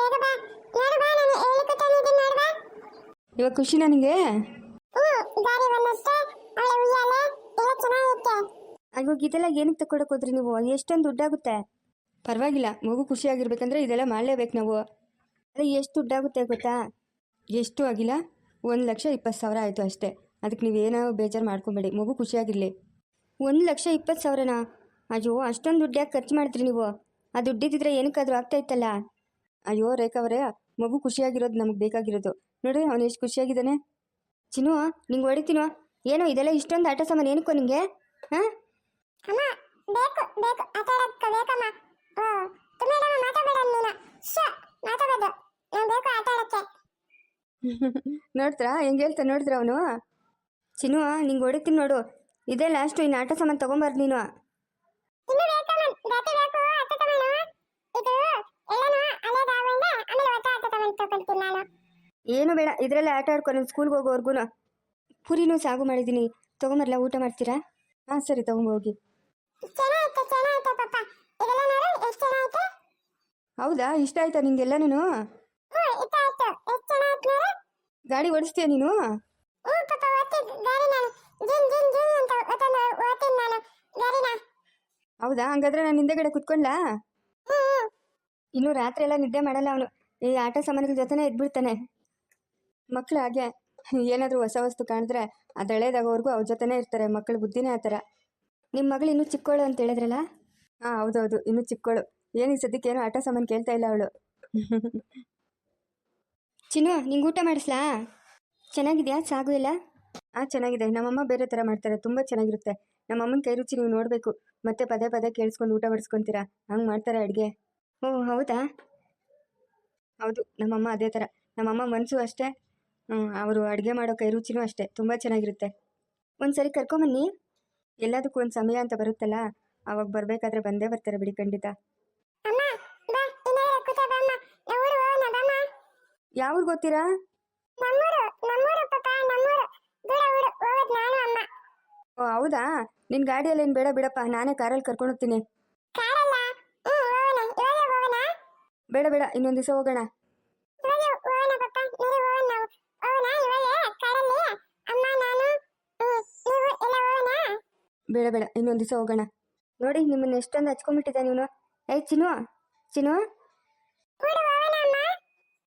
ಬೇಗ ಬಾ. ನೋಡು ಬಾ ನಾನು ಹೇಳಿಕೊಟ್ಟಿದ್ದೀನಿ ನೋಡು ಬಾ ಇವಾಗ ಖುಷಿ ನನಗೆ ಹ್ಞೂ ಗಾಡಿ ಬಂದತ್ತೆ ಅವಳೆ ಉಯ್ಯಾಲೆ ಎಲ್ಲ ಚೆನ್ನಾಗಿರುತ್ತೆ ಇವಾಗ ಇದೆಲ್ಲ ಏನಕ್ಕೆ ತಗೊಳಕ್ ಹೋದ್ರಿ ನೀವು? ಎಷ್ಟೊಂದು ದುಡ್ಡಾಗುತ್ತೆ. ಪರವಾಗಿಲ್ಲ ಮಗು ಖುಷಿಯಾಗಿರ್ಬೇಕಂದ್ರೆ ಇದೆಲ್ಲ ಮಾಡಲೇಬೇಕು ನಾವು. ಅದೇ ಎಷ್ಟು ದುಡ್ಡಾಗುತ್ತೆ ಗೊತ್ತಾ? ಎಷ್ಟು ಆಗಿಲ್ಲ ಒಂದು ಲಕ್ಷ ಇಪ್ಪತ್ತು ಸಾವಿರ ಆಯಿತು ಅಷ್ಟೇ. ಅದಕ್ಕೆ ನೀವೇನೋ ಬೇಜಾರು ಮಾಡ್ಕೊಬೇಡಿ ಮಗು ಖುಷಿಯಾಗಿರಲಿ. ಒಂದು ಲಕ್ಷ ಇಪ್ಪತ್ತು ಸಾವಿರನಾ? ಅಯ್ಯೋ ಅಷ್ಟೊಂದು ದುಡ್ಡು ಯಾಕೆ ಖರ್ಚು ಮಾಡ್ತೀರಿ ನೀವು? ಆ ದುಡ್ಡಿದ್ದಿದ್ರೆ ಏನಕ್ಕಾದ್ರೂ ಆಗ್ತಾ ಇತ್ತಲ್ಲ? ಅಯ್ಯೋ ರೇಖಾ ಅವರೇ ಮಗು ಖುಷಿಯಾಗಿರೋದು ನಮಗೆ ಬೇಕಾಗಿರೋದು. ನೋಡ್ರಿ ಅವನು ಎಷ್ಟು ಖುಷಿಯಾಗಿದ್ದಾನೆ. ಚಿನ್ನು ನಿಂಗೆ ಹೊಡಿತೀನೋ ಏನೋ ಇದೆಲ್ಲ ಇಷ್ಟೊಂದು ಆಟ ಸಾಮಾನು ಏನಕ್ಕೋ ನಿಂಗೆ? ಹಾಂ? ಅಮ್ಮ ಬೇಕು ಬೇಕು ಆಟಾಡಕ್ಕೆ ಬೇಕಮ್ಮ ಓ ತುಂಬ ಮಾತಾಡಬೇಡ ನೀನು. ಶ ಮಾತಾಡೋದು ನಾನು ಬೇಕು ನೋಡ್ತ್ರಾ? ಹೆಂಗೆ ಹೇಳ್ತಾ ನೋಡಿದ್ರ ಅವನು? ಚಿನ್ನು ನಿಂಗೆ ಹೊಡಿತೀನಿ ನೋಡು. ಇದೇ ಲಾಸ್ಟು ಇನ್ನು ಆಟ ಸಾಮಾನು ತೊಗೊಂಬಾರ್ದು ನೀನು ಇನ್ನು ಬೇಕಮ್ಮ ಗಾತಿ ಬೇಕು ಆಟ ತಗೊಂಡು ಇದು ಎಲ್ಲನೂ ಹಳೇದಾವಿಂದ ಆಮೇಲೆ ಹೊಸ ಆಟ ತಗೊಂಡು ತಗೊಳ್ತೀನಿ ನಾನು ಏನು ಬೇಡ ಇದರಲ್ಲೇ ಆಟ ಆಡ್ಕೊಂಡು ನಾನು ಸ್ಕೂಲ್ಗೆ ಹೋಗೋವರೆಗೂ ಪುರಿನೂ ಸಾಗು ಮಾಡಿದ್ದೀನಿ ತೊಗೊಂಬರಲ್ಲ ಊಟ ಮಾಡ್ತೀರಾ? ಹಾಂ ಸರಿ ತಗೊಂಬೋಗಿ. ಹೌದಾ? ಇಷ್ಟ ಆಯ್ತಾ ನಿಂಗೆಲ್ಲ ನೀನು? ಗಾಡಿ ಓಡಿಸ್ತೀಯ ನೀನು? ಹೌದಾ? ಹಂಗಾದ್ರೆ ನಾನು ಹಿಂದೆಗಡೆ ಕುತ್ಕೊಂಡ್ಲಾ? ಹ್ಞೂ ಇನ್ನು ರಾತ್ರಿ ಎಲ್ಲ ನಿದ್ದೆ ಮಾಡಲ್ಲ ಅವನು. ಈ ಆಟ ಸಾಮಾನುಗಳ ಜೊತೆನೇ ಎದ್ಬಿಡ್ತಾನೆ. ಮಕ್ಕಳು ಹಾಗೆ ಏನಾದರೂ ಹೊಸ ವಸ್ತು ಕಾಣಿದ್ರೆ ಅದು ಹಳೇದಾಗೋವರೆಗೂ ಅವ್ರ ಜೊತೆನೇ ಇರ್ತಾರೆ ಮಕ್ಕಳ ಬುದ್ಧಿನೇ ಆ ಥರ. ನಿಮ್ಮ ಮಗಳು ಇನ್ನೂ ಚಿಕ್ಕವಳು ಅಂತ ಹೇಳಿದ್ರಲ್ಲ? ಹಾಂ ಹೌದೌದು ಇನ್ನೂ ಚಿಕ್ಕವಳು ಏನು ಈ ಸದ್ಯಕ್ಕೆ ಏನೋ ಆಟ ಸಾಮಾನು ಕೇಳ್ತಾ ಇಲ್ಲ ಅವಳು. ಚಿನ್ನು ನಿಂಗೆ ಊಟ ಮಾಡಿಸ್ಲಾ? ಚೆನ್ನಾಗಿದೆಯಾ ಸಾಗು ಇಲ್ಲ ಹಾಂ ಚೆನ್ನಾಗಿದೆ. ನಮ್ಮಮ್ಮ ಬೇರೆ ಥರ ಮಾಡ್ತಾರೆ ತುಂಬ ಚೆನ್ನಾಗಿರುತ್ತೆ. ನಮ್ಮಮ್ಮನ ಕೈ ರುಚಿ ನೀವು ನೋಡಬೇಕು. ಮತ್ತೆ ಪದೇ ಪದೇ ಕೇಳಿಸ್ಕೊಂಡು ಊಟ ಮಾಡಿಸ್ಕೊತೀರಾ? ಹಂಗೆ ಮಾಡ್ತಾರೆ ಅಡುಗೆ. ಓ ಹೌದಾ? ಹೌದು ನಮ್ಮಮ್ಮ ಅದೇ ಥರ. ನಮ್ಮಮ್ಮ ಮನಸ್ಸು ಅಷ್ಟೇ. ಅವರು ಅಡುಗೆ ಮಾಡೋ ಕೈ ರುಚಿನೂ ಅಷ್ಟೇ ತುಂಬ ಚೆನ್ನಾಗಿರುತ್ತೆ. ಒಂದು ಸರಿ ಕರ್ಕೊಂಬನ್ನಿ. ಎಲ್ಲದಕ್ಕೂ ಒಂದು ಸಮಯ ಅಂತ ಬರುತ್ತಲ್ಲ ಅವಾಗ ಬರಬೇಕಾದ್ರೆ ಬಂದೇ ಬರ್ತಾರೆ ಬಿಡಿ ಖಂಡಿತ. ಯಾವ್ರು ಗೊತ್ತೀರಾ? ಓ ಹೌದಾ? ನಿನ್ ಗಾಡಿಯಲ್ಲಿ ಏನು ಬೇಡ ಬಿಡಪ್ಪ ನಾನೇ ಕಾರಲ್ಲಿ ಕರ್ಕೊಂಡು ಹೋಗ್ತೀನಿ. ಬೇಡ ಬೇಡ ಇನ್ನೊಂದು ದಿವಸ ಹೋಗೋಣ. ಬೇಡ ಬೇಡ. ಇನ್ನೊಂದು ದಿವಸ ಹೋಗೋಣ. ನೋಡಿ ನಿಮ್ಮನ್ನ ಎಷ್ಟೊಂದು ಹಚ್ಕೊಂಡ್ಬಿಟ್ಟಿದ್ದೆ ನೀನು. ಏಯ್ ಚಿನ್ನು ಚಿನ್ನು.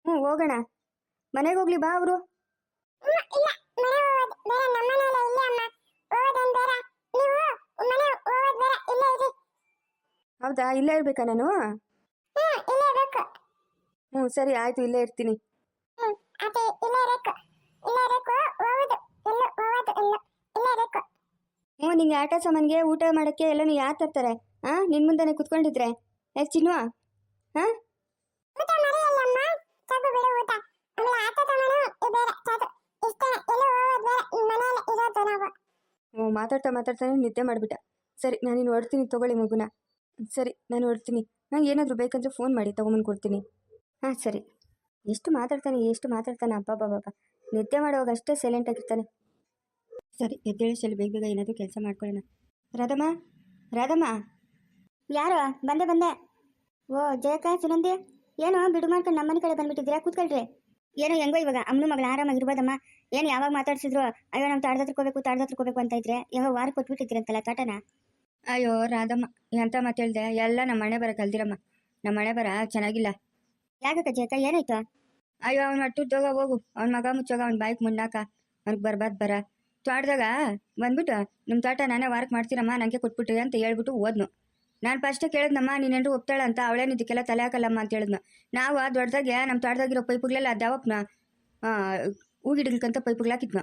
ಹ್ಞೂ ಹೋಗೋಣ. ಮನೆಗೆ ಹೋಗ್ಲಿ ಬಾ ಅವರು. ಹೌದಾ? ಇಲ್ಲೇ ಇರ್ಬೇಕಾ ನಾನು? ಹ್ಞೂ ಸರಿ ಆಯಿತು ಇಲ್ಲೇ ಇರ್ತೀನಿ ಹ್ಮ್ ಅದೇ ಇಲ್ಲೇ ಇರಬೇಕು ಇಲ್ಲೇ ಇರಬೇಕು ಹೋಗುದು ಎಲ್ಲ ಹೋಗೋದು ಎಲ್ಲ ಇಲ್ಲೇ ಇರಬೇಕು ಹ್ಞೂ ನಿಂಗೆ ಆಟ ಸಾಮಾನಿಗೆ ಊಟ ಮಾಡೋಕ್ಕೆ ಎಲ್ಲನೂ ಯಾರು ತರ್ತಾರೆ? ಹಾಂ ನಿನ್ನ ಮುಂದೆನೇ ಕುತ್ಕೊಂಡಿದ್ರೆ. ಯಾಕೆ ಚಿನ್ವಾ ಹಾಂ ಹ್ಞೂ ಮಾತಾಡ್ತಾ ಮಾತಾಡ್ತಾನೆ ನಿದ್ದೆ ಮಾಡಿಬಿಟ್ಟ. ಸರಿ ನಾನು ಇನ್ನು ಹೊಡ್ತೀನಿ ತೊಗೊಳ್ಳಿ ಮಗುನ. ಸರಿ ನಾನು ಹೊಡ್ತೀನಿ ನಂಗೆ ಏನಾದರೂ ಬೇಕಂದ್ರೆ ಫೋನ್ ಮಾಡಿ ತೊಗೊಂಬಂದು ಕೊಡ್ತೀನಿ. ಹಾಂ ಸರಿ. ಎಷ್ಟು ಮಾತಾಡ್ತಾನೆ ಎಷ್ಟು ಮಾತಾಡ್ತಾನೆ ಅಬ್ಬಾ ಬಾಬಾ ನಿದ್ದೆ ಮಾಡುವಾಗ ಅಷ್ಟೇ ಸೈಲೆಂಟ್ ಆಗಿರ್ತಾನೆ. ಸರಿ ಎದ್ದೇಳಿ ಸಲ ಬೇಗ ಬೇಗ ಏನಾದರೂ ಕೆಲಸ ಮಾಡ್ಕೊಳ್ಳೋಣ. ರಾಧಮ್ಮ ರಾಧಮ್ಮ. ಯಾರು? ಬಂದೆ ಬಂದೆ. ಓ ಜಯಕ ಸುನಂದಿ. ಏನು, ಬಿಡು ಮಾಡ್ಕೊಂಡು ನಮ್ಮನೆ ಕಡೆ ಬಂದ್ಬಿಟ್ಟಿದ್ದೀರಾ? ಕೂತ್ಕೊಳ್ರಿ. ಏನೋ, ಹೆಂಗೋ ಇವಾಗ? ಅಮ್ಮನ ಮಗಳು ಆರಾಮಾಗಿರ್ಬೋದಮ್ಮ? ಏನು, ಯಾವಾಗ ಮಾತಾಡ್ಸಿದ್ರು? ಅಯ್ಯೋ, ನಾವು ತಾಡ್ದ ಹತ್ರಕೋಬೇಕು ತಾಡ್ದ ಹೋಗ್ಬೇಕು ಅಂತ ಇದ್ರೆ ಯಾವ ವಾರ ಕೊಟ್ಬಿಟ್ಟಿದ್ದೀರಂತಲ್ಲ ತಾಟನ? ಅಯ್ಯೋ, ರಾಧಮ್ಮ ಎಂತ ಮಾತೇಳ್ದೆ ಎಲ್ಲ ನಮ್ಮ ಮನೆ ಬರ ಕಲ್ದಿರಮ್ಮ ನಮ್ಮ ಮನೆ ಬರ, ಚೆನ್ನಾಗಿಲ್ಲ. ಯಾಕಕ್ಕ ಜಯಕ ಏನಾಯ್ತು? ಅಯ್ಯೋ, ಅವ್ನು ಅಟ್ಟು ಹೋಗು. ಅವ್ನ ಮಗ ಮುಚ್ಚೋಗ, ಅವ್ನ ಬಾಯ್ಗೆ ಮುನ್ನಾಕ. ಅವ್ನಿಗೆ ಬರ್ಬಾರ್ದು ಬರ. ತೋಟದಾಗ ಬಂದ್ಬಿಟ್ಟು ನಿಮ್ಮ ತೋಟ ನಾನೇ ವಾರಕ್ಕೆ ಮಾಡ್ತೀರಮ್ಮ ನನಗೆ ಕೊಟ್ಬಿಟ್ರಿ ಅಂತ ಹೇಳ್ಬಿಟ್ಟು ಓದ್ನು ನಾನು ಫಸ್ಟೇ ಕೇಳಿದ್ನಮ್ಮ ನೀನೇನು ಒಪ್ತಾಳ ಅಂತ ಅವಳೇನು ಇದಕ್ಕೆಲ್ಲ ತಲೆ ಹಾಕಲ್ಲಮ್ಮ ಅಂತ ಹೇಳಿದ್ನು. ನಾವು ದೊಡ್ಡದಾಗೆ ನಮ್ಮ ತೋಟದಾಗಿರೋ ಪೈಪುಗಳೆಲ್ಲ ದಾವಪ್ನ ಹೂಗಿಡ್ಲಿಕ್ಕಂತ ಪೈಪುಗಳು ಹಾಕಿದ್ನು.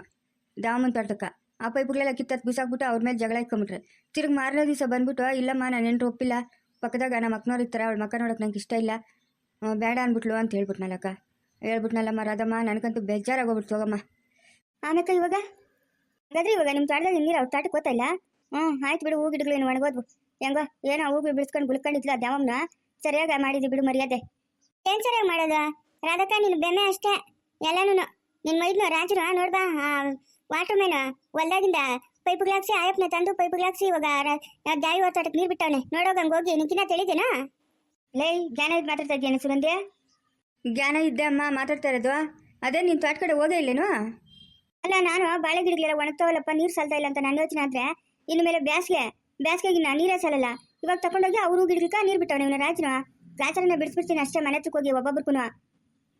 ದಾವಮ್ಮನ ತೋಟಕ್ಕೆ. ಆ ಪೈಪುಗಳೆಲ್ಲ ಕಿತ್ತತ್, ಬಿಸಾಕ್ಬಿಟ್ಟು ಅವ್ರ ಮೇಲೆ ಜಗಳ ಇಕ್ಕೊಂಬಿಟ್ರೆ ತಿರ್ಗಿ ಮಾರನೇ ದಿವಸ ಬಂದ್ಬಿಟ್ಟು, ಇಲ್ಲಮ್ಮ, ನಾನು ಎಂಟು ಒಪ್ಪಿಲ್ಲ. ಪಕ್ಕದಾಗ ನಮ್ಮ ಅಕ್ಕನವ್ರು ಇರ್ತಾರೆ, ಅವ್ಳ ಮಕ್ಕ ನೋಡೋಕೆ ನಂಗೆ ಇಷ್ಟ ಇಲ್ಲ. ಬೇಡ ಅಂದ್ಬಿಟ್ಲು ಅಂತ ಹೇಳ್ಬಿಟ್ನಲ್ಲಕ್ಕ. ಹೇಳ್ಬಿಟ್ನಲ್ಲಮ್ಮ, ರಾಧಮ್ಮ, ನನಗಂತೂ ಬೇಜಾರಾಗೋಗ್ಬಿಡ್ತು, ಹೋಗಮ್ಮ. ಆಮೇಲೆ ಇವಾಗ? ಹಾಗಾದ್ರೆ ಇವಾಗ ನಿಮ್ಮ ತೋಟದಲ್ಲಿ ನೀರು ಅವ್ರ ತಾಟಕ್ಕೆ ಗೊತ್ತಾ ಇಲ್ಲ ಹ್ಞೂ ಆಯ್ತು ಬಿಡು, ಹೂ ಗಿಡಗಳೇನು ಒಣಗೋದ್ವು. ಹೆಂಗೋ, ಏನೋ ಹೂ ಬಿಡಿಸ್ಕೊಂಡು ಗುಳ್ಕೊಂಡಿದ್ಲ ಆ ದ್ಯಾವಮ್ಮನ ಸರಿಯಾಗಿ ಮಾಡಿದ್ವಿ ಬಿಡು ಮರ್ಯಾದೆ. ಏನ್ ಸರಿಯಾಗಿ ಮಾಡೋದು? ರಾಧಕ್ಕ, ನೀನು ಬೆಮ್ಮೆ ಅಷ್ಟೇ. ಎಲ್ಲಾನು ನಿನ್ನ ಮೈದ್ನ ರಾಜರು ನೋಡ್ಬಾ ವಾಟರ್ ಮ್ಯಾನ್ ಹೊಲ್ದಾಗಿಂದ ಪೈಪ್ಗಳಾಕ್ಸಿ ಆಯಪ್ನ ತಂದು ಪೈಪ್ಗಳಾಕ್ಸಿ ಇವಾಗ ದಾಯಿ ತೋಟಕ್ಕೆ ನೀರು ಬಿಟ್ಟವನೆ. ನೋಡೋಗ ಹಂಗ ಹೋಗಿ ನಿಂಕಿನ ತಿಳಿದೇನಾ? ಲೈ, ಜ್ಞಾನ ಮಾತಾಡ್ತಾ ಇದ್ದೇನೆ ಸುಗಂಧಿ? ಜ್ಞಾನ ಇದ್ದೆ ಅಮ್ಮ, ಮಾತಾಡ್ತಾ ಇರೋದು. ಅದೇ ನೀನು ತೋಟ ಕಡೆ ಹೋಗೇ ಇಲ್ಲೇನು? ಅಲ್ಲ, ನಾನು ಬಾಳೆ ಗಿಡಗಳೆಲ್ಲ ಒಣಗ್ತಾವಲ್ಲಪ್ಪ, ನೀರು ಸಲ್ತಾ ಇಲ್ಲ ಅಂತ ನನ್ನ ಯೋಚನೆ ಆದ್ರೆ, ಇನ್ನು ಮೇಲೆ ಬ್ಯಾಸ್ಗೆ ಬ್ಯಾಸ್ಗೆಗೆ ನಾನು ನೀರೇ ಸಲ್ಲಲ್ಲ ಇವಾಗ ತಗೊಂಡೋಗಿ ಅವರು ಗಿಡಕ್ಕೆ ನೀರು ಬಿಟ್ಟವನು, ಇವನು ರಾಜನು. ರಾಜರನ್ನ ಬಿಡಿಸ್ಬಿಡ್ತೀನಿ ಅಷ್ಟೇ, ಮನೆ ಹತ್ರಕ್ಕೆ ಹೋಗಿ ಒಬ್ಬೊಬ್ರಿಗೂ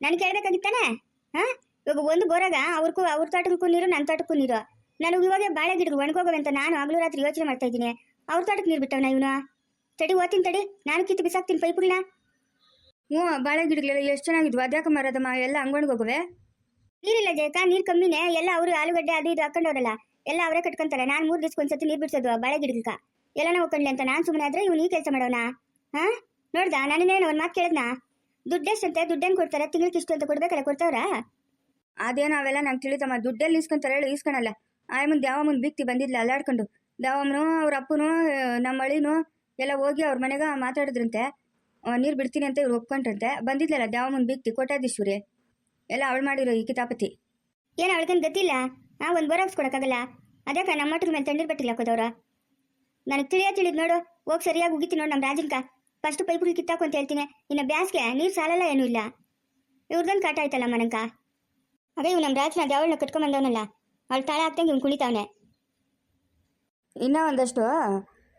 ನಾನು ಕೇಳಬೇಕಾಗಿತ್ತಾನೆ ಹಾ? ಇವಾಗ ಒಂದು ಬೋರಾಗ ಅವ್ರಿಗೂ ಅವ್ರ ತೋಟಕ್ಕೂ ನೀರು ನನ್ನ ತೋಟಕ್ಕೂ ನೀರು. ನನಗೆ ಇವಾಗ ಬಾಳೆ ಗಿಡಗಳು ಒಣಗೋಗವೆ ಅಂತ ನಾನು ಹಗಲು ರಾತ್ರಿ ಯೋಚನೆ ಮಾಡ್ತಾ ಇದ್ದೀನಿ. ಅವ್ರ ತೋಟಕ್ಕೆ ನೀರು ಬಿಟ್ಟವನ ಇವನು. ತಡಿ, ಓದ್ತೀನಿ ತಡಿ. ನಾನು ಕಿತ್ತು ಬಿಸಾಕ್ತೀನಿ ಪೈಪುಗಳನ್ನ ಹ್ಞೂ, ಬಾಳೆ ಗಿಡಗಳೆಲ್ಲ ಎಷ್ಟು ಚೆನ್ನಾಗಿದ್ವು. ಅದ್ಯಾಕೆ ಮರದಮ್ಮ ಎಲ್ಲ ಅಂಗಣಿಗೆ ಹೋಗುವೆ? ನೀರಿಲ್ಲ ಜಯಕ ನೀರ್ ಕಮ್ಮಿನೇ. ಎಲ್ಲ ಅವರು ಆಲೂಗಡ್ಡೆ ಅದು ಇದು ಹಾಕೊಂಡವ್ರಲ್ಲ, ಎಲ್ಲ ಅವರೇ ಕಟ್ಕೊಂತಾರೆ. ನಾನು ಮೂರ್ ದಿವ್ಸಕ್ಕೆ ಒಂದ್ಸತಿ ನೀರ್ ಬಿಡ್ಸೋದು, ಬಾಳೆ ಗಿಡಕ್ಕ. ಎಲ್ಲನ ಹೋಗ್ಕೊಂಡ್ಲಿ ಅಂತ. ನಾನ್ ಸುಮ್ಮನೆ ಆದ್ರೆ ಇವ್ನು ಈ ಕೆಲಸ ಮಾಡೋಣ ಹಾ? ನೋಡ್ದ? ನಾನೇನು ಒಂದ್ ಮಾತು ಕೇಳದ್ನ? ದುಡ್ಡೆಷ್ಟಂತೆ ದುಡ್ಡೇನ್ ಕೊಡ್ತಾರೆ? ತಿಂಗಳಿಗೆ ಇಷ್ಟು ಅಂತ ಕೊಡ್ಬೇಕಲ್ಲ, ಕೊಡ್ತಾವ್ರಾ? ಅದೇನೋ ಅವೆಲ್ಲ ನಂಗೆ ತಿಳಿತಮ್ಮ. ದುಡ್ಡಲ್ಲಿ ಇಸ್ಕೊಂತಾರೆ ಹೇಳು ಇಸ್ಕೊಳಲ್ಲ ಆಯ್ ಮುಂದೆ ಯಾವ ಮುಂದೆ ಬಿಕ್ತಿ ಬಂದಿದ್ಲ ಅಲ್ಲಾಡ್ಕೊಂಡು. ದಾವಮ್ಮನು ಅವ್ರ ಅಪ್ಪನು ನಮ್ಮ ಅಳಿನು ಎಲ್ಲ ಹೋಗಿ ಅವ್ರ ಮನೆಗ ಮಾತಾಡಿದ್ರಂತೆ. ನೀರು ಬಿಡ್ತೀನಿ ಅಂತ ಇವ್ರು ಒಪ್ಕೊಂಡ್ರಂತೆ. ಬಂದಿದ್ಲಲ್ಲ ದಾವಮ್ಮನ ಬಿಕ್ತಿ ಕೋಟ್ಯಾಧೀಶ್ವರಿ ಎಲ್ಲ ಅವಳು ಮಾಡಿರೋ ಈ ಕಿತಾಪತಿ. ಏನು ಅವಳಿಗೇನು ಗೊತ್ತಿಲ್ಲ? ಆ ಒಂದು ಬೋರಾಕ್ಸ್ ಕೊಡೋಕ್ಕಾಗಲ್ಲ ಅದಕ್ಕೆ ನಮ್ಮ ಮಟ್ಟದ ಮೇಲೆ ತಣ್ಣೀರು ಬಟ್ಟಿಲ್ಲ ಹಾಕೋದವ್ರ. ನನಗೆ ತಿಳಿಯ ತಿಳಿದು ನೋಡು ಹೋಗಿ ಸರಿಯಾಗಿ ಉಗಿತೀನಿ ನೋಡು ನಮ್ಮ ರಾಜನ್ಕ. ಫಸ್ಟ್ ಪೈಪ್ಗಳು ಕಿತ್ತಾಕು ಅಂತ ಹೇಳ್ತೀನಿ. ಇನ್ನು ಬ್ಯಾಸ್ಗೆ ನೀರು ಸಾಲಲ್ಲ ಏನೂ ಇಲ್ಲ. ಇವ್ರದೊಂದು ಕಾಟ ಆಯ್ತಲ್ಲ ಮನಂಕ? ಅದೇ ಇವ್ ನಮ್ಮ ರಾಜನ ಅದು ಅವಳನ್ನ ಕಟ್ಕೊಂಬಂದವನಲ್ಲ. ಅವಳು ತಾಳೆ ಹಾಕ್ದಂಗೆ ಇವ್ನು ಕುಣಿತಾವನೆ. ಇನ್ನೂ ಒಂದಷ್ಟು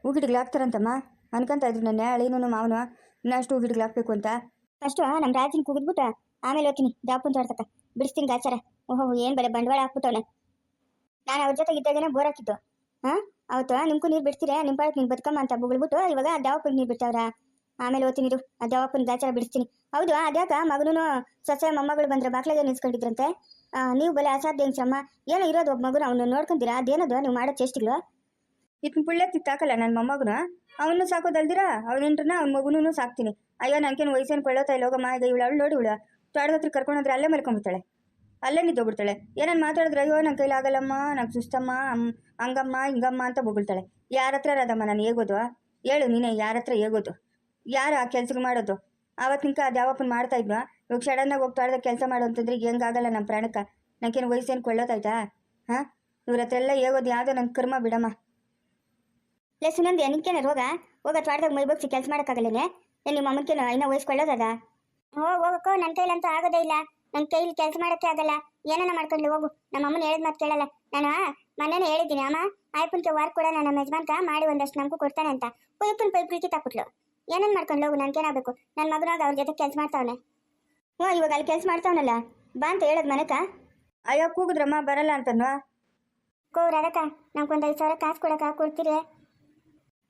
ಹೂಗಿಡಗಳು ಹಾಕ್ತಾರಂತಮ್ಮ. ಅನ್ಕೊಂತ ಇದ್ರು ನನ್ನ ಅಳಿನೂ ಮಾವನು. ಇನ್ನಷ್ಟು ಹೂಗಿಡಗಳು ಹಾಕ್ಬೇಕು ಅಂತ. ಫಸ್ಟು ನಮ್ಮ ರಾಜನ ಕುಗಿದ್ಬಿಟ್ಟು. ಆಮೇಲೆ ಹೋಗ್ತೀನಿ. ದಾಪುನ್ ತೋಟಕ್ಕ ಬಿಡಿಸ್ತೀನಿ ಗಾಚಾರ ಓಹೋ, ಏನು ಬೇಡ, ಬಂಡವಾಳ ಹಾಕ್ಬಿಟ್ಟವನೆ ನಾನು ಅವ್ರ ಜೊತೆ ಇದ್ದಾಗೇನೆ ಬೋರ್ ಹಾಕಿದ್ದು. ಹಾಂ? ಅವತ್ತು ನಿಮ್ಗೂ ನೀರು ಬಿಡ್ತೀರಾ? ನಿಮ್ಮ ಪಾಡಕ್ಕೆ ನೀನು ಬದುಕಮ್ಮ ಅಂತ ಬುಗಳ್ಬಿಟ್ಟು ಇವಾಗ ಆ ನೀರ್ ಬಿಡ್ತಾವ್ರ? ಆಮೇಲೆ ಓದ್ತೀನಿ ಇರು. ಆ ದಾವಪ್ಪನ ಗಾಚಾರ ಬಿಡಿಸ್ತೀನಿ. ಹೌದು ಅದ್ಯಾಕ ಮಗನೂ ಸೊಸೆ ಮೊಮ್ಮಗಳು ಬಂದ್ರೆ ಬಾಕ್ಲಾಗೆ ನಿಲ್ಸ್ಕೊಂಡಿದ್ರಂತೆ ನೀವು ಬಲೆ ಅಸಾಧ್ಯ ಹೆಂಗ್ಸಮ್ಮ ಏನೋ ಇರೋದು ಒಬ್ಬ ಮಗುನ ಅವನು ನೋಡ್ಕೊಂತೀರಾ? ಅದೇನದು? ನೀವು ಮಾಡೋ ಚೇಷ್ಟಿಗಳು? ಇದನ್ನ ಪುಳ್ಳೆ ತಿತ್ತಾಕಲ್ಲ ನನ್ನ ಮೊಮ್ಮಗನ? ಅವನು ಸಾಕೋದಲ್ದಿರ? ಅವನಿಂಟ್ರನ್ನ ಅವ್ನ ಮಗುನೂ ಸಾಕ್ತೀನಿ. ಅಯ್ಯೋ ನನಗೇನು ವಯಸ್ಸೇನು ಕೊಳ್ಳೋತಾ ಇಲ್ಲ ಹೋಗಮ್ಮ ಈಗ ಇವಳು ಅವಳು ನೋಡಿ ಇವಳು. ತೋಟದ ಹತ್ರ ಕರ್ಕೊಂಡೋದ್ರೆ ಅಲ್ಲೇ ಮಲ್ಕೊಂಡ್ಬಿಡ್ತಾಳೆ. ಅಲ್ಲೇ ನಿದ್ದೋಗ್ಬಿಡ್ತಾಳೆ ಏನನ್ ಮಾತಾಡಿದ್ರೆ ಅಯ್ಯೋ ನನ್ನ ಕೈಲಾಗಲ್ಲಮ್ಮ ನಂಗೆ ಸುಸ್ತಮ್ಮ ಹಂಗಮ್ಮ, ಹಿಂಗಮ್ಮ ಅಂತ ಬೊಗಳ್ತಾಳೆ ಯಾರ ಹತ್ರ ರಾದಮ್ಮ ನಾನು ಹೇಗೋದು? ಹೇಳು ನೀನೇ ಯಾರ ಹತ್ರ ಹೇಗೋದು? ಯಾರು ಆ ಕೆಲ್ಸಕ್ಕೆ ಮಾಡೋದು? ಆವತ್ತಿನ ಅದು ಯಾವಪ್ಪನ ಮಾಡ್ತಾ ಇದ್ವಾ ಇವಾಗ ಸಡನ್ನಾಗಿ ಹೋಗಿ ತೋಟದಾಗ ಕೆಲಸ ಮಾಡು ಅಂತಂದ್ರೆ ಹೆಂಗಾಗಲ್ಲ ನಮ್ಮ ಪ್ರಾಣಕ್ಕೆ? ನಂಗೇನು ವಯಸ್ಸೇನು ಕೊಳ್ಳೋತಾಯ್ತಾ ಹಾಂ? ಇವ್ರ ಹತ್ರ ಎಲ್ಲ ಹೇಗೋದು ಯಾವುದೋ ನನ್ನ ಕರ್ಮ ಬಿಡಮ್ಮ. ಲೇ ಸುನಂದಿ ನಿನ್ಕೇನ ರೋಗ ಹೋಗ ತ್ವಾಟದಾಗ ಮೈ ಬಗ್ಸಿ ಕೆಲಸ ಮಾಡೋಕ್ಕಾಗಲ್ಲೇನೆ? ನಿಮ್ಮ ಅಮ್ಮನ್ಕೇನು ಇನ್ನೂ ವಯಸ್ಕೊಳ್ಳೋದದ ಹೋ ಹೋಗಕ್ಕೋ ನನ್ನ ಕೈಲಂತೂ ಆಗೋದೇ ಇಲ್ಲ. ನನ್ನ ಕೈಲಿ ಕೆಲಸ ಮಾಡೋಕ್ಕೆ ಆಗಲ್ಲ. ಏನನ್ನ ಮಾಡ್ಕೊಂಡ್ಲಿ, ಹೋಗು. ನಮ್ಮ ಅಮ್ಮನ ಹೇಳಿದ ಮಾತು ಕೇಳಲ್ಲ. ನಾನು ಮನೇನೆ ಹೇಳಿದ್ದೀನಿ, ಅಮ್ಮ. ಆಯ್ಪನ್ಗೆ ವಾರ್ ಕೂಡ ನಮ್ಮ ಯಜಮಾನ್ಕ ಮಾಡಿ ಒಂದಷ್ಟು ನಮಗೂ ಕೊಡ್ತಾನೆ ಅಂತ. ಪೈಪನ್ ಪೈಪ್ ರೀತಿ ತಕ್ಬಿಟ್ಲು. ಏನನ್ನ ಮಾಡ್ಕೊಂಡು ಹೋಗು ನನ್ಗೇನಾಗಬೇಕು ನನ್ನ ಮಗನಾಗ ಅವ್ರ ಜೊತೆ ಕೆಲಸ ಮಾಡ್ತಾವನೆ. ಹ್ಞೂ, ಇವಾಗ ಅಲ್ಲಿ ಕೆಲಸ ಮಾಡ್ತಾವನಲ್ಲ. ಬಾ ಅಂತ ಹೇಳೋದು ಮನಕ. ಅಯ್ಯೋ, ಕೂಗಿದ್ರಮ್ಮ, ಬರಲ್ಲ ಅಂತನ್ವಾ. ಕೋ, ರಾಧಕ್ಕ ನಂಗೊಂದು ಐದು ಸಾವಿರ ಕಾಸು ಕೊಡಕ್ಕ, ಕೊಡ್ತೀರಿ?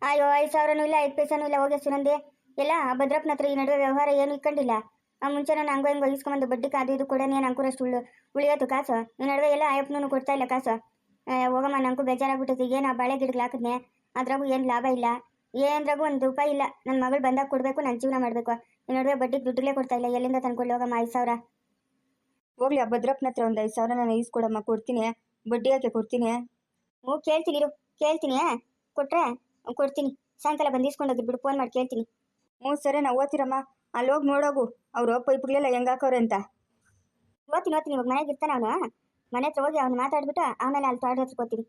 ಅಯ್ಯೋ, ಐದು ಸಾವಿರನೂ ಇಲ್ಲ, ಐದು ಪೈಸಾನೂ ಇಲ್ಲ ಹೋಗಿ ಸುನಂದಿ. ಎಲ್ಲ ಭದ್ರಪ್ಪನ ಹತ್ರ ಈ ನಡುವೆ ವ್ಯವಹಾರ ಏನು ಇಕ್ಕಂಡಿಲ್ಲ ಆ ಮುಂಚೆ ನಾನು ಹಂಗೋ ಹಿಂಗೋ ಇಸ್ಕೊಂಬಂದು ಬಡ್ಡಿ ಕಾದು ಇದು ಕೊಡೋಣ ಏನು ಅಂಕುರಷ್ಟು ಉಳ್ಳು ಉಳಿಯೋದು ಕಾಸು? ಈ ನಡುವೆ ಎಲ್ಲ ಅಯ್ಯಪ್ಪನೂ ಕೊಡ್ತಾ ಇಲ್ಲ ಕಾಸು. ಹೋಗಮ್ಮ ನನಗೂ ಬೇಜಾರಾಗ್ಬಿಟ್ಟೈತಿ. ಏನು ಆ ಬಾಳೆ ಗಿಡಗಳು ಹಾಕಿದ್ನೆ ಅದ್ರಾಗೂ ಏನು ಲಾಭ ಇಲ್ಲ. ಏನ್ರಾಗೂ ಒಂದು ರೂಪಾಯಿ ಇಲ್ಲ. ನನ್ನ ಮಗಳು ಬಂದಾಗ ಕೊಡಬೇಕು ನನ್ನ ಜೀವನ ಮಾಡಬೇಕು. ಈ ನಡುವೆ ಬಡ್ಡಿ ದುಡ್ಡುಗಳೇ ಕೊಡ್ತಾ ಇಲ್ಲ. ಎಲ್ಲಿಂದ ತಂದ್ಕೊಳ್ಳಿ ಹೋಗಮ್ಮ ಐದು ಸಾವಿರ? ಹೋಗ್ಲಿ ಆ ಭದ್ರಪ್ಪನ ಹತ್ರ ಒಂದು ಐದು ಸಾವಿರ ನಾನು ಈಸ್ಕೊಡಮ್ಮ ಕೊಡ್ತೀನಿ. ಬಡ್ಡಿ ಹಾಕಿ ಕೊಡ್ತೀನಿ. ಹ್ಞೂ ಕೇಳ್ತೀನಿ ಇರು. ಕೇಳ್ತೀನಿ ಕೊಟ್ರೆ ಕೊಡ್ತೀನಿ. ಸಾಯಂಕಾಲ ಬಂದು ಬಿಡು ಹೋಗಿದ್ಬಿಡು ಫೋನ್ ಮಾಡಿ ಕೇಳ್ತೀನಿ. ಹ್ಞೂ ಸರಿ, ನಾವು ಓದ್ತಿರಮ್ಮ. ಅಲ್ಲಿ ಹೋಗಿ ನೋಡೋಗು. ಅವ್ರು ಪೈಪ್ಗಳೆಲ್ಲ ಹೆಂಗೆ ಹಾಕೋರೆ ಅಂತ. ಓದ್ತೀನಿ ಓದ್ತೀನಿ, ಇವಾಗ ಮನೆಗೆ ಇರ್ತಾನೆ ಅವನು ಮನೆ ಹತ್ರ ಹೋಗಿ ಅವ್ನು ಮಾತಾಡ್ಬಿಟ್ಟು ಆಮೇಲೆ ಅಲ್ಲಿ ತೋಟದ ಹತ್ರ